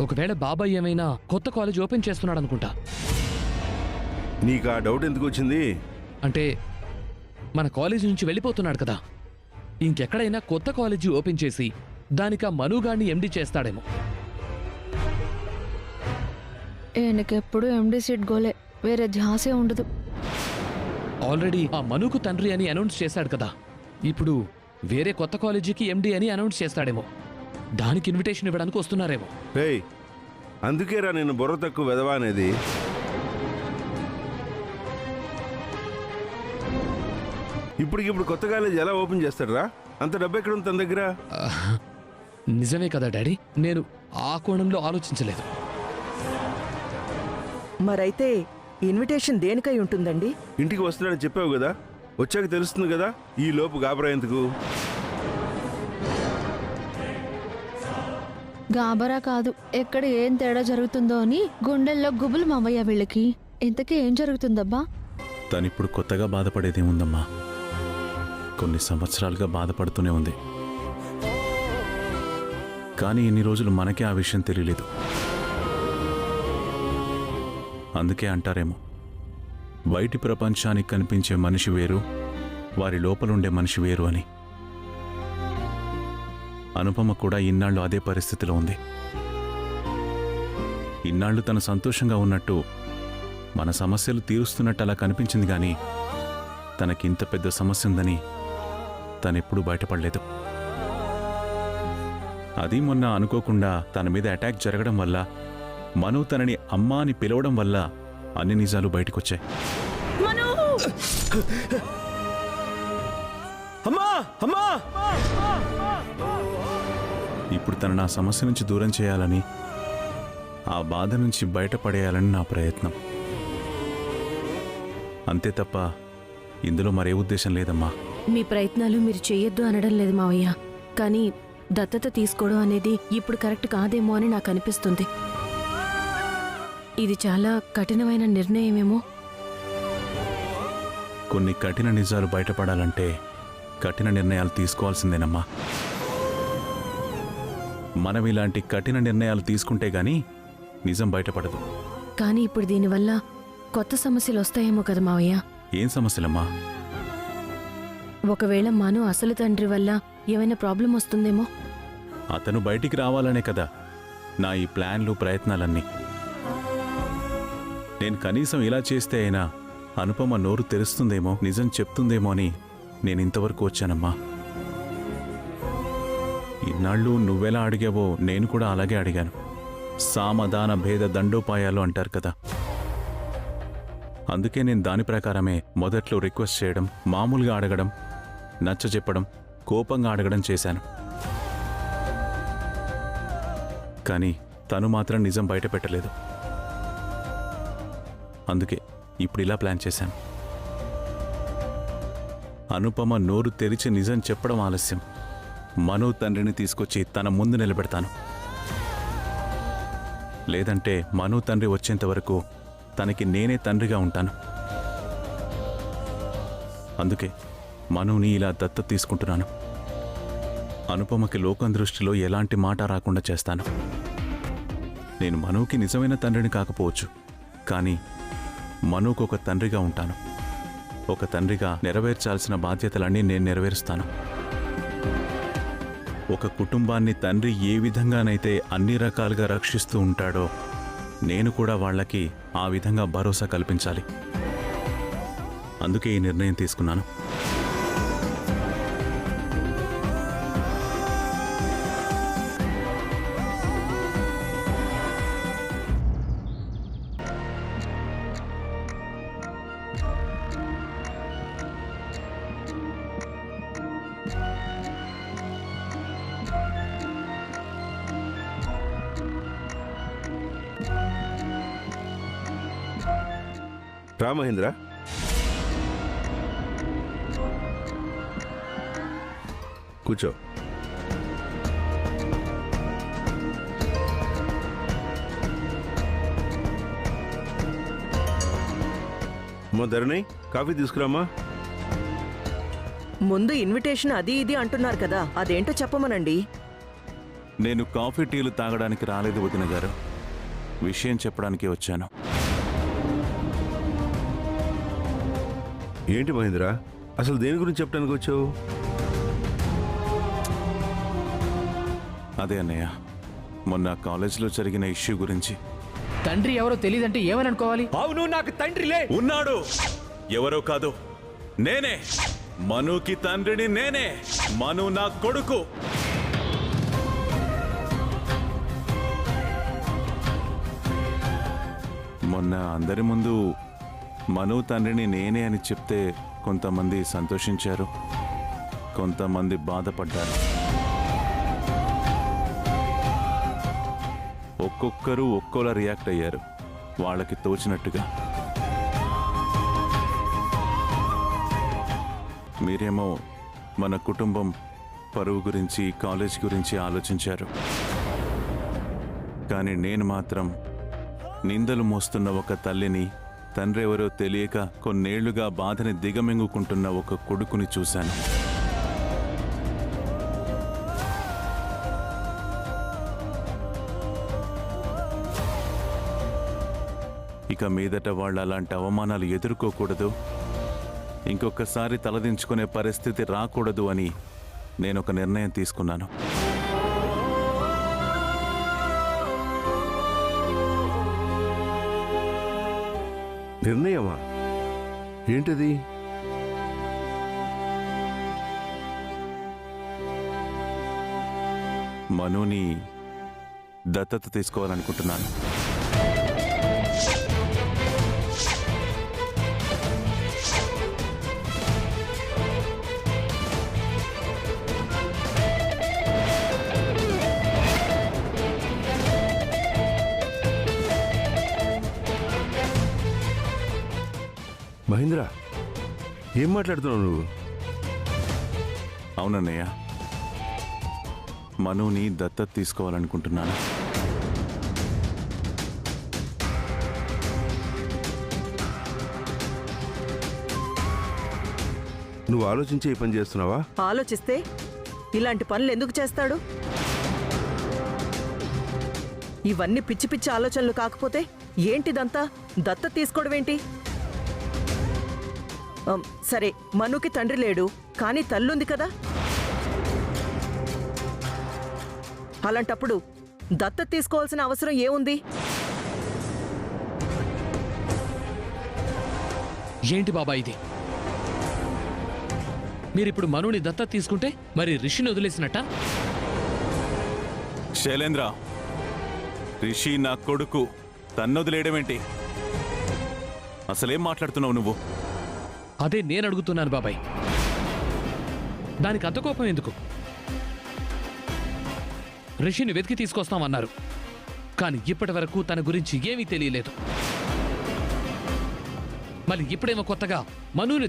ఒకవేళ బాబాయ్ ఏమైనా కొత్త కాలేజ్ ఓపెన్ చేస్తున్నాడు అనుకుంటా. నీకు ఆ డౌట్ ఎందుకు వచ్చింది? అంటే మన కాలేజీ నుంచి వెళ్ళిపోతున్నాడు కదా. ఇంకెక్కడైనా కొత్త కాలేజీ ఓపెన్ చేసి దానికి ఆ మనుగాడిని ఎండి చేస్తాడేమో. ఈయనకెప్పుడు ఎండి సీట్ గోలే. వేరే ధ్యాసే ఉండదు. ఆల్రెడీ ఆ మనుకు తండ్రి అని అనౌన్స్ చేశాడు కదా. ఇప్పుడు వేరే కొత్త కాలేజీకి ఎండి అని అనౌన్స్ చేస్తాడేమో. దానికి ఇన్విటేషన్ ఇవ్వడానికి వస్తున్నారేమో. రేయ్ అందుకేరా నేను బుర్ర తక్కువ వెదవా అనేది. ఇప్పటికి ఇప్పుడు కొత్త కాలేజ్ ఎలా ఓపెన్ చేస్తాడరా? అంత డబ్బు ఎక్కడ ఉంది తన దగ్గర? నిజమే కదా డాడీ? నేను ఆ కోణంలో ఆలోచించలేదు. మరైతే ఇన్విటేషన్ దేనికై ఉంటుందండి? ఇంటికి వస్తున్నాడని చెప్పావు కదా? వచ్చాక తెలుస్తుంది కదా ఈ లోపు గాబరా ఎందుకు? గాబరా కాదు. ఎక్కడ ఏం తేడా జరుగుతుందో అని గుండెల్లో గుబులు మావయ్య వీళ్ళకి. ఇంతకీ ఏం జరుగుతుందబ్బా? తనిప్పుడు కొత్తగా బాధపడేదేముందమ్మా కొన్ని సంవత్సరాలుగా బాధపడుతూనే ఉంది. కానీ ఇన్ని రోజులు మనకే ఆ విషయం తెలియలేదు. అందుకే అంటారేమో. బయటి ప్రపంచానికి కనిపించే మనిషి వేరు వారి లోపలుండే మనిషి వేరు అని. అనుపమ కూడా ఇన్నాళ్ళు అదే పరిస్థితిలో ఉంది. ఇన్నాళ్ళు తను సంతోషంగా ఉన్నట్టు మన సమస్యలు తీరుస్తున్నట్టు అలా కనిపించింది కానీ తనకింత పెద్ద సమస్య ఉందని తనెప్పుడు బయటపడలేదు. అది మొన్న అనుకోకుండా తన మీద అటాక్ జరగడం వల్ల మను తనని అమ్మా అని పిలవడం వల్ల అన్ని నిజాలు బయటకొచ్చాయి. అమ్మా! అమ్మా! ఇప్పుడు తన నా సమస్య నుంచి దూరం చేయాలని ఆ బాధ నుంచి బయటపడేయాలని నా ప్రయత్నం. అంతే తప్ప ఇందులో మరే ఉద్దేశం లేదమ్మా. మీ ప్రయత్నాలు మీరు చెయ్యొద్దు అనడం లేదు మావయ్య. కానీ దత్తత తీసుకోవడం అనేది ఇప్పుడు కరెక్ట్ కాదేమో అని నాకు అనిపిస్తుంది. ఇది చాలా కఠినమైన నిర్ణయమేమో? కొన్ని కఠిన నిజాలు బయటపడాలంటే కఠిన నిర్ణయాలు తీసుకోవాల్సిందేనమ్మా. మనం ఇలాంటి కఠిన నిర్ణయాలు తీసుకుంటే గాని నిజం బయటపడదు. కానీ ఇప్పుడు దీనివల్ల కొత్త సమస్యలు వస్తాయేమో కదా మావయ్య. ఏం సమస్యలమ్మా? ఒకవేళ మను అసలు తండ్రి వల్ల ఏమైనా ప్రాబ్లం వస్తుందేమో? అతను బయటికి రావాలనే కదా నా ఈ ప్లాన్లు ప్రయత్నాలన్నీ. నేను కనీసం ఇలా చేస్తే అయినా అనుపమ నోరు తెరుస్తుందేమో నిజం చెప్తుందేమో అని నేను ఇంతవరకు వచ్చానమ్మా. ఇన్నాళ్ళు నువ్వెలా అడిగావో నేను కూడా అలాగే అడిగాను. సామదాన భేద దండోపాయాలు అంటారు కదా. అందుకే నేను దాని ప్రకారమే మొదట్లో రిక్వెస్ట్ చేయడం మామూలుగా అడగడం నచ్చ చెప్పడం కోపంగా అడగడం చేశాను. కానీ తను మాత్రం నిజం బయట పెట్టలేదు. అందుకే ఇప్పుడు ఇలా ప్లాన్ చేశాను. అనుపమ నోరు తెరిచి నిజం చెప్పడం ఆలస్యం. మనో తండ్రిని తీసుకొచ్చి తన ముందు నిలబెడతాను. లేదంటే మనో తండ్రి వచ్చేంత వరకు తనకి నేనే తండ్రిగా ఉంటాను. అందుకే మనుని ఇలా దత్త తీసుకుంటున్నాను. అనుపమకి లోకం దృష్టిలో ఎలాంటి మాట రాకుండా చేస్తాను. నేను మనువుకి నిజమైన తండ్రిని కాకపోవచ్చు కానీ మనువుకు ఒక తండ్రిగా ఉంటాను. ఒక తండ్రిగా నెరవేర్చాల్సిన బాధ్యతలన్నీ నేను నెరవేరుస్తాను. ఒక కుటుంబాన్ని తండ్రి ఏ విధంగానైతే అన్ని రకాలుగా రక్షిస్తూ ఉంటాడో నేను కూడా వాళ్ళకి ఆ విధంగా భరోసా కల్పించాలి. అందుకే ఈ నిర్ణయం తీసుకున్నాను. రా మహేంద్ర. కూర్చో. అమ్మా ధరణి కాఫీ తీసుకురామ్మా. ముందు ఇన్విటేషన్ అది ఇది అంటున్నారు కదా అదేంటో చెప్పమనండి. నేను కాఫీ టీలు తాగడానికి రాలేదు వదిన గారు విషయం చెప్పడానికి వచ్చాను. ఏంటి మహేంద్ర? అసలు దేని గురించి చెప్పడానికి వచ్చావు? అదే అన్నయ్య మొన్న కాలేజీలో జరిగిన ఇష్యూ గురించి. తండ్రి ఎవరో తెలియదంటే ఏమని అనుకోవాలి? అవును నాకు తండ్రిలే ఉన్నాడు. ఎవరో కాదు నేనే. మనుకి తండ్రిని నేనే. మను నా కొడుకు. మొన్న అందరి ముందు మను తండ్రిని నేనే అని చెప్తే కొంతమంది సంతోషించారు కొంతమంది బాధపడ్డారు. ఒక్కొక్కరు ఒక్కోలా రియాక్ట్ అయ్యారు వాళ్ళకి తోచినట్టుగా. మీరేమో మన కుటుంబం పరువు గురించి కాలేజ్ గురించి ఆలోచించారు. కానీ నేను మాత్రం నిందలు మోస్తున్న ఒక తల్లిని తండ్రెవరో తెలియక కొన్నేళ్ళుగా బాధని దిగమింగుకుంటున్న ఒక కొడుకుని చూశాను. ఇక మీదట వాళ్ళు అలాంటి అవమానాలు ఎదుర్కోకూడదు. ఇంకొకసారి తలదించుకునే పరిస్థితి రాకూడదు అని నేను ఒక నిర్ణయం తీసుకున్నాను. నిర్ణయమా? ఏంటది? మనుని దత్తత తీసుకోవాలనుకుంటున్నాను. మహేంద్ర ఏం మాట్లాడుతున్నావు నువ్వు? అవునన్నయ్య. మనుని దత్తత తీసుకోవాలనుకుంటున్నాను. నువ్వు ఆలోచించే పని చేస్తున్నావా? ఆలోచిస్తే ఇలాంటి పనులు ఎందుకు చేస్తాడు? ఇవన్నీ పిచ్చి పిచ్చి ఆలోచనలు కాకపోతే ఏంటిదంతా దత్త తీసుకోవడం ఏంటి సరే మనుకి తండ్రి లేడు కానీ తల్లుంది కదా? అలాంటప్పుడు దత్త తీసుకోవాల్సిన అవసరం ఏముంది? ఏంటి బాబా ఇది? మీరిప్పుడు మనుని దత్తత తీసుకుంటే మరి రిషిని వదిలేసినట్ట? శైలేంద్ర రిషి నా కొడుకు. తన్నొదిలేయడమేంటి? అసలేం మాట్లాడుతున్నావు నువ్వు? అదే నేను అడుగుతున్నాను బాబాయ్. దానికి అంత కోపం ఎందుకు? రిషిని వెతికి తీసుకొస్తామన్నారు. కానీ ఇప్పటి వరకు తన గురించి ఏమీ తెలియలేదు. మళ్ళీ ఇప్పుడేమో కొత్తగా మనుని